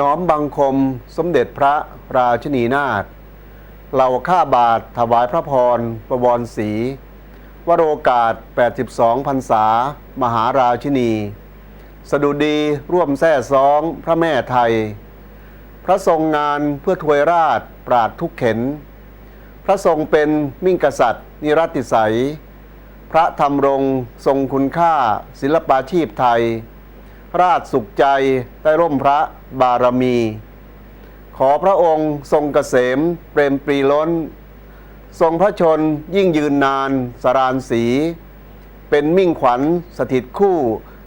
น้อมบังคมสมเด็จพระราชินีนาถเหล่าข้าบาทถวายพระพรประวรศรีวโรกาส 82พรรษา มหาราชินี สดุดีร่วมแท่ซ้องพระแม่ไทย พระทรงงานเพื่อถวยราชปราดทุกเข็น พระทรงเป็นมิ่งกษัตริย์ นิรัตติสัย พระธรรมรงทรงคุณค่าศิลปาชีพไทย ราชสุขใจได้ร่มพระบารมี ขอพระองค์ทรงเกษมเปรมปรีล้น ทรงพระชนยิ่งยืนนานสรานสี เป็นมิ่งขวัญสถิตคู่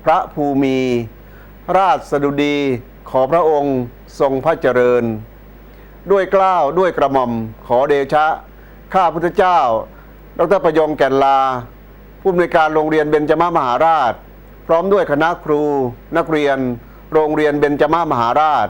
พระภูมิ ราชสดุดีขอพระองค์ทรงพระเจริญ ด้วยกล้าวด้วยกระหม่อมขอเดชะ ข้าพุทธเจ้าดรประยงแก่นลา ผู้อำนวยการโรงเรียนเบญจมามหาราช พร้อมด้วยคณะครู นักเรียน โรงเรียนเบญจมามหาราช